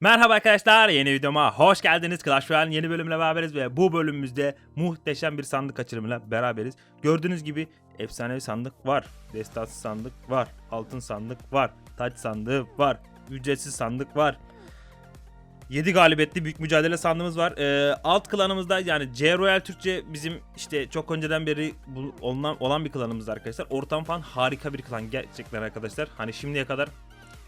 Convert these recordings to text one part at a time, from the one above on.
Merhaba arkadaşlar yeni videoma hoş geldiniz. Clash Royale'in yeni bölümüyle beraberiz ve bu bölümümüzde muhteşem bir sandık açılımıyla beraberiz. Gördüğünüz gibi efsanevi sandık var, destansı sandık var, altın sandık var, taç sandığı var, ücretsiz sandık var. 7 galibiyetli büyük mücadele sandığımız var. Ee, alt klanımızda yani C Royal Türkçe bizim işte çok önceden beri olan, olan bir klanımız arkadaşlar. Ortam falan harika bir klan gerçekten arkadaşlar. Hani şimdiye kadar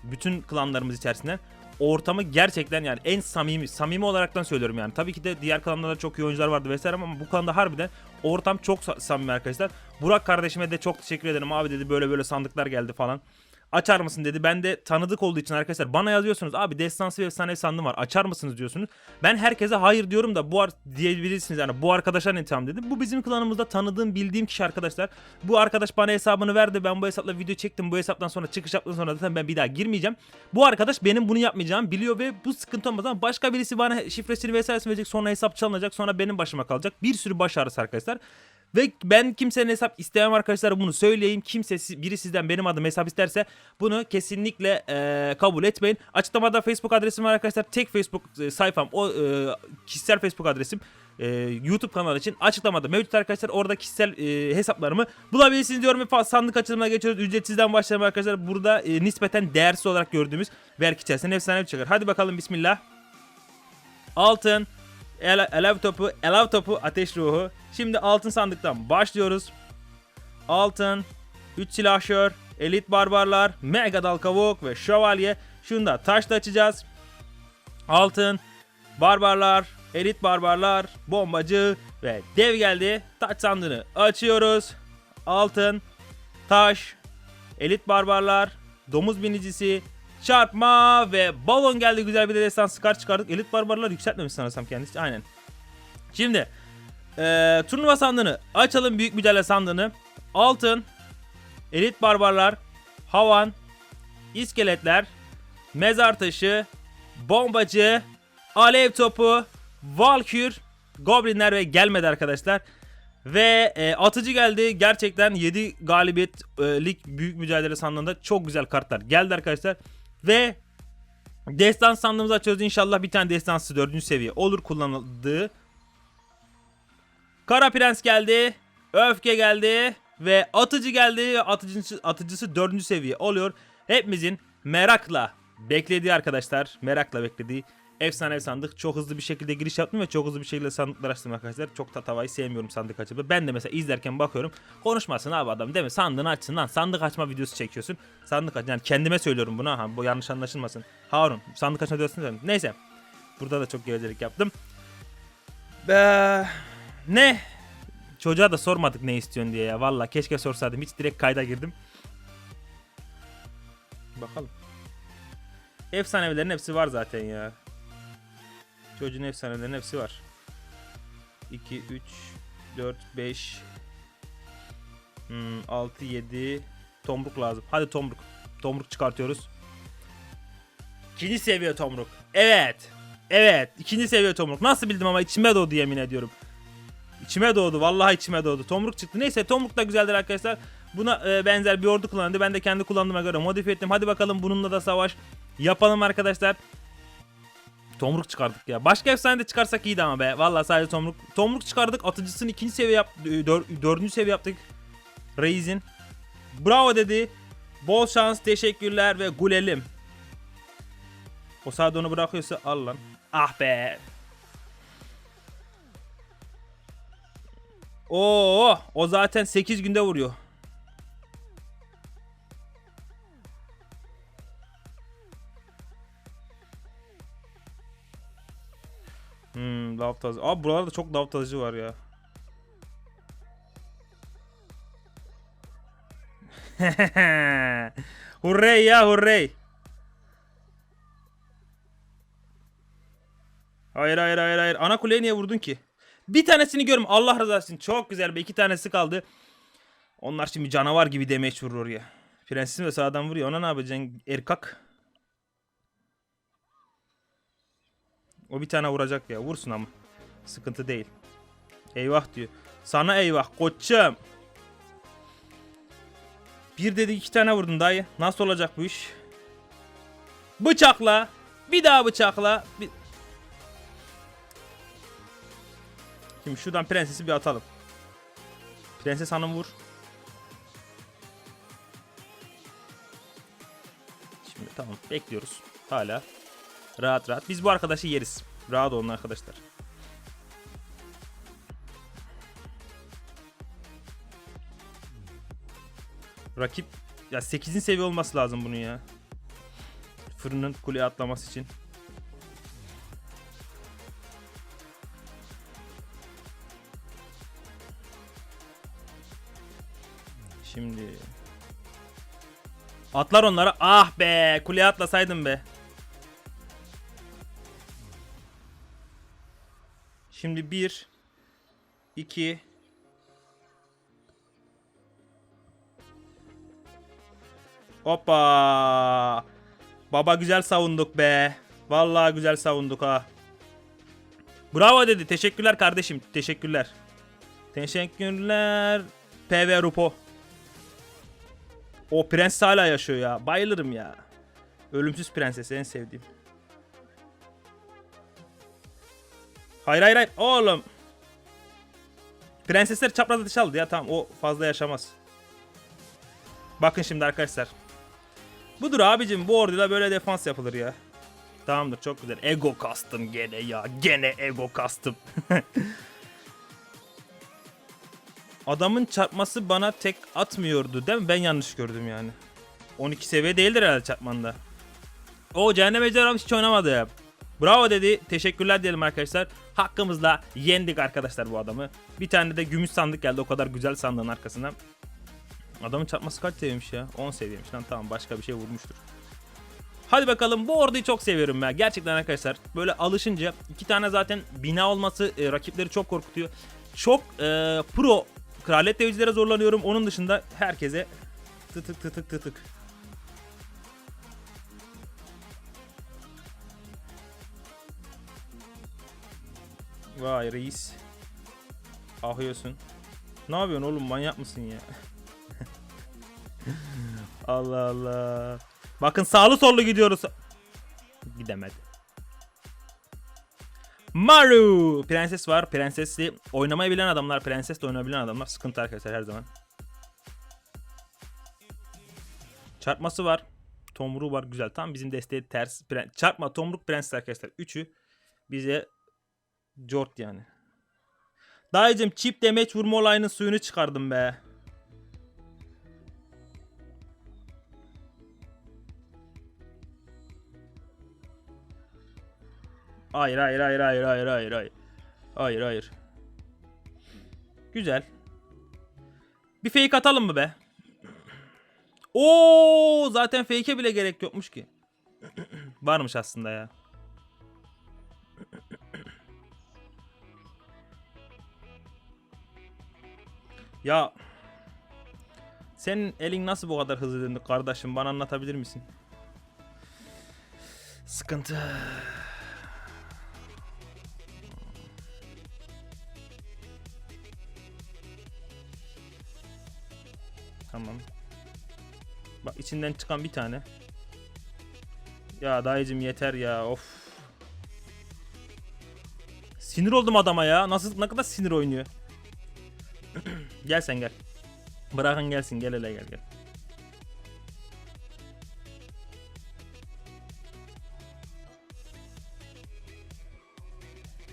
bütün klanlarımız içerisinden ortamı gerçekten yani en samimi samimi olaraktan söylüyorum yani. Tabii ki de diğer klanlarda da çok iyi oyuncular vardı vesaire ama bu klanda harbiden ortam çok sa- samimi arkadaşlar. Burak kardeşime de çok teşekkür ederim. Abi dedi böyle böyle sandıklar geldi falan. Açar mısın dedi. Ben de tanıdık olduğu için arkadaşlar bana yazıyorsunuz. Abi destansı ve efsane sandığım var. Açar mısınız diyorsunuz. Ben herkese hayır diyorum da bu diyebilirsiniz yani bu arkadaşa ne tamam dedim. Bu bizim klanımızda tanıdığım bildiğim kişi arkadaşlar. Bu arkadaş bana hesabını verdi. Ben bu hesapla video çektim. Bu hesaptan sonra çıkış yaptıktan sonra zaten ben bir daha girmeyeceğim. Bu arkadaş benim bunu yapmayacağımı biliyor ve bu sıkıntı olmaz ama başka birisi bana şifresini vesairesini verecek. Sonra hesap çalınacak. Sonra benim başıma kalacak. Bir sürü baş ağrısı arkadaşlar. Ve ben kimsenin hesap istemem arkadaşlar bunu söyleyeyim. Kimse biri sizden benim adım hesap isterse bunu kesinlikle eee, kabul etmeyin. Açıklamada Facebook adresim var arkadaşlar. Tek Facebook e, sayfam o e, kişisel Facebook adresim. e, YouTube kanalı için açıklamada mevcut arkadaşlar. Orada kişisel e, hesaplarımı bulabilirsiniz diyorum ve sandık açılımına geçiyoruz. Ücretsizden başlayalım arkadaşlar. Burada e, nispeten değersiz olarak gördüğümüz belki içerisinde efsane bir çıkar. Hadi bakalım bismillah. Altın, ele- elev topu, elev topu, ateş ruhu. Şimdi altın sandıktan başlıyoruz. Altın, 3 silahşör, elit barbarlar, mega dal kavuk ve şövalye. Şunu da taşla açacağız. Altın, barbarlar, elit barbarlar, bombacı ve dev geldi. Taç sandığını açıyoruz. Altın, taş, elit barbarlar, domuz binicisi, çarpma ve balon geldi. Güzel bir de destansı kart çıkardık. Elit barbarlar yükseltmemiş sanırsam kendisi. Aynen. Şimdi eee, turnuva sandığını açalım. Büyük mücadele sandığını. Altın, elit barbarlar, havan, iskeletler, mezar taşı, bombacı, alev topu, valkür, goblinler ve gelmedi arkadaşlar. Ve e, atıcı geldi. Gerçekten 7 galibiyetlik büyük mücadele sandığında çok güzel kartlar geldi arkadaşlar. Ve destan sandığımızı açıyoruz. İnşallah bir tane destansı 4. seviye olur kullanıldığı. Kara Prens geldi. Öfke geldi. Ve atıcı geldi. Atıcısı, atıcısı 4. seviye oluyor. Hepimizin merakla beklediği arkadaşlar. Merakla beklediği efsane sandık. Çok hızlı bir şekilde giriş yaptım ve çok hızlı bir şekilde sandıklar açtım arkadaşlar. Çok tatavayı sevmiyorum sandık açımı. Ben de mesela izlerken bakıyorum. Konuşmasın abi adam değil mi? Sandığını açsın lan. Sandık açma videosu çekiyorsun. Sandık aç. Yani kendime söylüyorum bunu. Ha, bu yanlış anlaşılmasın. Harun sandık açma değil mi? Neyse. Burada da çok gevezelik yaptım. Be... Ne? Çocuğa da sormadık ne istiyorsun diye ya. Valla keşke sorsaydım. Hiç direkt kayda girdim. Bakalım. Efsanevilerin hepsi var zaten ya. Çocuğun efsanelerinin hepsi var. 2, 3, 4, 5, 6, 7. Tomruk lazım. Hadi tomruk. Tomruk çıkartıyoruz. İkinci seviye tomruk. Evet. Evet. ikinci seviye tomruk. Nasıl bildim ama içime doğdu yemin ediyorum. İçime doğdu. Vallahi içime doğdu. Tomruk çıktı. Neyse tomruk da güzeldir arkadaşlar. Buna e, benzer bir ordu kullandı. Ben de kendi kullandığıma göre modifiye ettim. Hadi bakalım bununla da savaş yapalım arkadaşlar. Tomruk çıkardık ya. Başka efsane de çıkarsak iyiydi ama be. Vallahi sadece tomruk. Tomruk çıkardık. Atıcısını ikinci seviye yap, dör, dördüncü seviye yaptık. Reis'in. Bravo dedi. Bol şans, teşekkürler ve gulelim. O sağda onu bırakıyorsa al lan. Ah be. Oo, o zaten 8 günde vuruyor. Hmm, lav tazı. Abi buralarda çok lav tazıcı var ya. hurrey ya hurrey. Hayır hayır hayır hayır. Ana kuleye niye vurdun ki? Bir tanesini görüm. Allah rızası için. Çok güzel be. iki tanesi kaldı. Onlar şimdi canavar gibi demeç vurur oraya. Prensesim de sağdan vuruyor. Ona ne yapacaksın? Erkak. O bir tane vuracak ya. Vursun ama. Sıkıntı değil. Eyvah diyor. Sana eyvah koçum. Bir dedi iki tane vurdun dayı. Nasıl olacak bu iş? Bıçakla Bir daha bıçakla. Bir... Şimdi şuradan prensesi bir atalım. Prenses hanım vur. Şimdi tamam bekliyoruz. Hala rahat rahat. Biz bu arkadaşı yeriz. Rahat olun arkadaşlar. Rakip ya 8'in seviye olması lazım bunun ya. Fırının kuleye atlaması için. Şimdi Atlar onlara. Ah be, kuleye atlasaydım be. Şimdi bir, iki, Hoppa. Baba güzel savunduk be. Vallahi güzel savunduk ha. Bravo dedi. Teşekkürler kardeşim. Teşekkürler. Teşekkürler. PV Rupo. O prens hala yaşıyor ya. Bayılırım ya. Ölümsüz prenses en sevdiğim. Hayır hayır hayır. Oğlum. Prensesler çapraz atış aldı ya. Tamam o fazla yaşamaz. Bakın şimdi arkadaşlar. Budur abicim bu orduyla böyle defans yapılır ya. Tamamdır çok güzel. Ego kastım gene ya. Gene ego kastım. Adamın çarpması bana tek atmıyordu değil mi? Ben yanlış gördüm yani. 12 seviye değildir herhalde çarpmanda. O cehennem ejderhamız hiç oynamadı ya. Bravo dedi. Teşekkürler diyelim arkadaşlar. Hakkımızla yendik arkadaşlar bu adamı. Bir tane de gümüş sandık geldi o kadar güzel sandığın arkasına. Adamın çarpması kaç seviyemiş ya? 10 seviyemiş lan tamam başka bir şey vurmuştur. Hadi bakalım bu orduyu çok seviyorum ya. Gerçekten arkadaşlar böyle alışınca iki tane zaten bina olması e, rakipleri çok korkutuyor. Çok e, pro kraliyet devcilere zorlanıyorum. Onun dışında herkese tıtık tıtık tıtık. Vay reis. Ahıyorsun. Ne yapıyorsun oğlum manyak mısın ya? Allah Allah. Bakın sağlı sollu gidiyoruz. Gidemedi. Maru. Prenses var. Prensesli oynamayı bilen adamlar. Prenses de oynayabilen adamlar. Sıkıntı arkadaşlar her zaman. Çarpması var. Tomruğu var. Güzel. Tam bizim desteği ters. Pre- Çarpma, tomruk, prenses arkadaşlar. Üçü bize Jort yani. Dayıcım chip damage vurma olayının suyunu çıkardım be. Hayır hayır hayır hayır hayır hayır hayır. Hayır hayır. Güzel. Bir fake atalım mı be? Oo zaten fake'e bile gerek yokmuş ki. Varmış aslında ya. Ya senin elin nasıl bu kadar hızlı döndü kardeşim bana anlatabilir misin? Sıkıntı. Tamam. Bak içinden çıkan bir tane. Ya dayıcım yeter ya of. Sinir oldum adama ya. Nasıl ne kadar sinir oynuyor. Gel sen gel. Bırakın gelsin gel hele gel gel.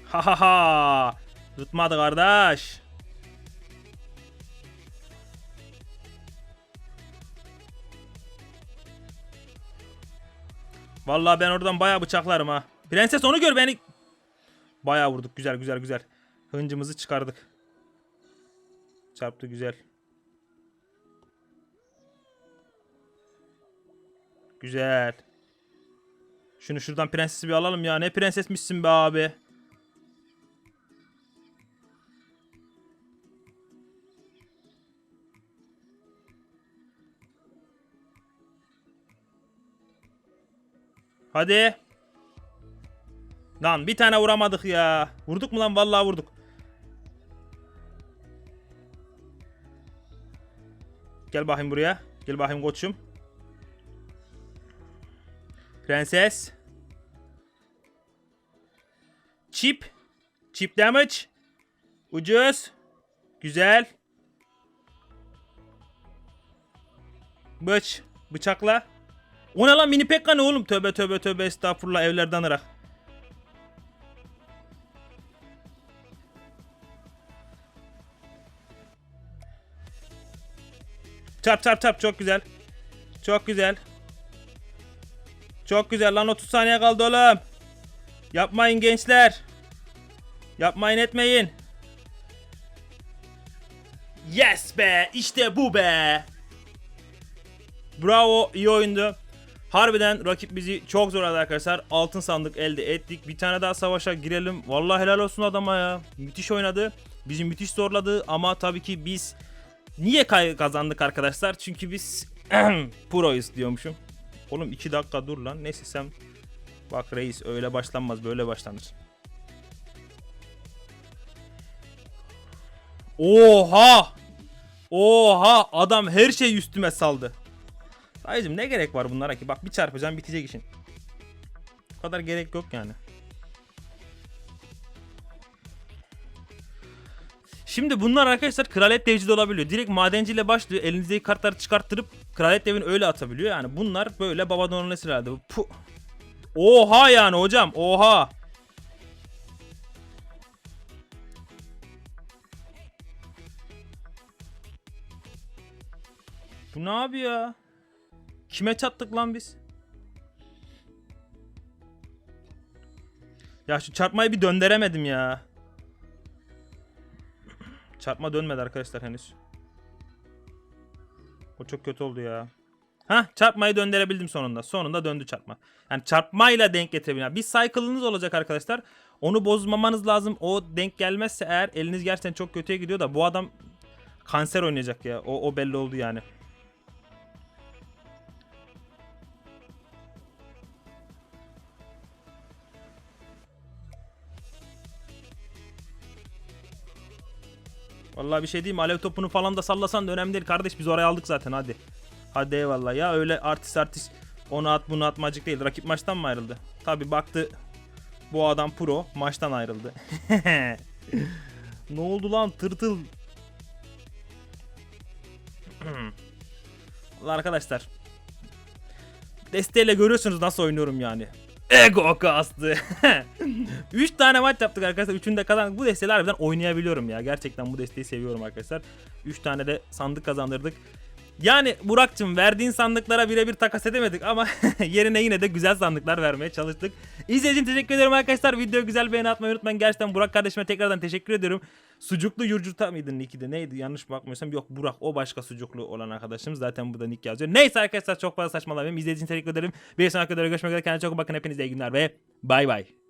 Ha ha ha. Tutmadı kardeş. Vallahi ben oradan bayağı bıçaklarım ha. Prenses onu gör beni. Bayağı vurduk. Güzel güzel güzel. Hıncımızı çıkardık. Çarptı güzel. Güzel. Şunu şuradan prensesi bir alalım ya. Ne prensesmişsin be abi. Hadi. Lan bir tane vuramadık ya. Vurduk mu lan? Vallahi vurduk. Gel bakayım buraya. Gel bakayım koçum. Prenses. Chip. Chip damage. Ucuz. Güzel. Bıç. Bıçakla. O ne lan mini pekka ne oğlum? Tövbe tövbe tövbe estağfurullah evlerden arak. Çarp çarp çarp çok güzel. Çok güzel. Çok güzel lan 30 saniye kaldı oğlum. Yapmayın gençler. Yapmayın etmeyin. Yes be işte bu be. Bravo iyi oyundu. Harbiden rakip bizi çok zorladı arkadaşlar. Altın sandık elde ettik. Bir tane daha savaşa girelim. Vallahi helal olsun adama ya. Müthiş oynadı. Bizi müthiş zorladı ama tabii ki biz niye kazandık arkadaşlar? Çünkü biz proyuz diyormuşum. Oğlum 2 dakika dur lan. Neyse sen bak reis öyle başlanmaz böyle başlanır. Oha! Oha! Adam her şeyi üstüme saldı. Dayıcım ne gerek var bunlara ki? Bak bir çarpacağım bitecek işin. Bu kadar gerek yok yani. Şimdi bunlar arkadaşlar kraliyet devci de olabiliyor. Direkt madenciyle başlıyor. Elinizdeki kartları çıkarttırıp kraliyet devini öyle atabiliyor. Yani bunlar böyle babadan nesil herhalde. Puh. Oha yani hocam. Oha. Bu ne yapıyor ya? Kime çattık lan biz? Ya şu çarpmayı bir döndüremedim ya. Çarpma dönmedi arkadaşlar henüz. O çok kötü oldu ya. Ha çarpmayı döndürebildim sonunda. Sonunda döndü çarpma. Yani çarpmayla denk getirebildim. Bir cycle'ınız olacak arkadaşlar. Onu bozmamanız lazım. O denk gelmezse eğer eliniz gerçekten çok kötüye gidiyor da bu adam kanser oynayacak ya. O, o belli oldu yani. Vallahi bir şey diyeyim? Alev topunu falan da sallasan da önemli değil kardeş. Biz oraya aldık zaten hadi. Hadi eyvallah ya öyle artist artist onu at bunu atmacık değil. Rakip maçtan mı ayrıldı? Tabi baktı bu adam pro maçtan ayrıldı. ne oldu lan tırtıl? Arkadaşlar. Desteğiyle görüyorsunuz nasıl oynuyorum yani. Ego kastı. 3 tane maç yaptık arkadaşlar. Üçünü de kazandık. Bu desteği harbiden oynayabiliyorum ya. Gerçekten bu desteği seviyorum arkadaşlar. 3 tane de sandık kazandırdık. Yani Burak'cığım verdiğin sandıklara birebir takas edemedik ama yerine yine de güzel sandıklar vermeye çalıştık. İzlediğiniz için teşekkür ederim arkadaşlar. Videoya güzel beğeni atmayı unutmayın. Gerçekten Burak kardeşime tekrardan teşekkür ediyorum. Sucuklu yurcuta mıydı Nick'i de neydi yanlış bakmıyorsam yok Burak o başka sucuklu olan arkadaşımız zaten burada Nick yazıyor. Neyse arkadaşlar çok fazla saçmalamayayım. İzlediğiniz için teşekkür ederim. Bir sonraki videoda görüşmek üzere. Kendinize çok bakın. Hepinize iyi günler ve bay bay.